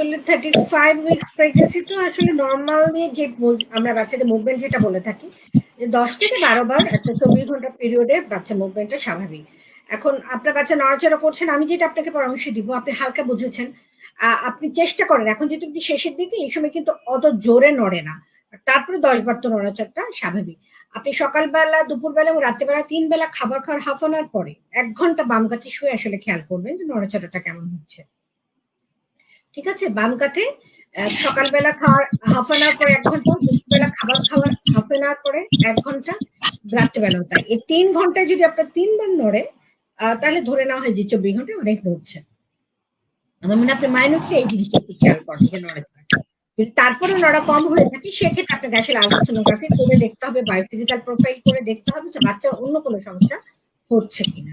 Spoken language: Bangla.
আসলে থার্টি ফাইভ উইকস প্রেগনেন্সি তো আসলে নর্মালি যে আমরা বাচ্চাদের মুভমেন্ট যেটা বলে থাকি দশ থেকে বারো বার একটা চব্বিশ ঘণ্টা পিরিয়ডে বাচ্চা মুভমেন্টটা স্বাভাবিক। এখন আপনার বাচ্চা নড়াচড়া করছেন আমি যেটা আপনাকে পরামর্শ দিব, আপনি হালকা বুঝেছেন আপনি চেষ্টা করেন, এখন যেহেতু আপনি শেষের দিকে, এই সময় কিন্তু অত জোরে নড়ে না, তারপরে দশ বার তো নড়াচড়টা স্বাভাবিক। আপনি সকালবেলা, দুপুরবেলা এবং রাত্রেবেলা তিন বেলা খাবার খাওয়ার হাফ আন আওয়ার পরে, এক ঘণ্টা বাম কাছে শুয়ে আসলে খেয়াল করবেন যে নড়াচড়াটা কেমন হচ্ছে। ঠিক আছে? বাম আহ, সকালবেলা খাওয়ার হাফ আন আওয়ার পরে এক ঘণ্টা দুপুরবেলা খাবার খাওয়ার হাফ আন আওয়ার পরে এক ঘণ্টা রাত্রেবেলা তাই। এই তিন ঘন্টায় যদি আপনার তিনবার নড়ে তাহলে ধরে নেওয়া হয় যে চব্বিশ ঘন্টায় অনেক নড়ছে। আমার মনে আপনি হচ্ছে এই জিনিসটা একটু খেয়াল করেন যে নড়ে যদি তারপরে নড়া কম হয়ে থাকে সেক্ষেত্রে আপনাকে আসলে আলট্রাসোনোগ্রাফি করে দেখতে হবে বায়োফিজিক্যাল প্রোফাইল করে দেখতে হবে যে বাচ্চার অন্য কোনো সমস্যা হচ্ছে কিনা।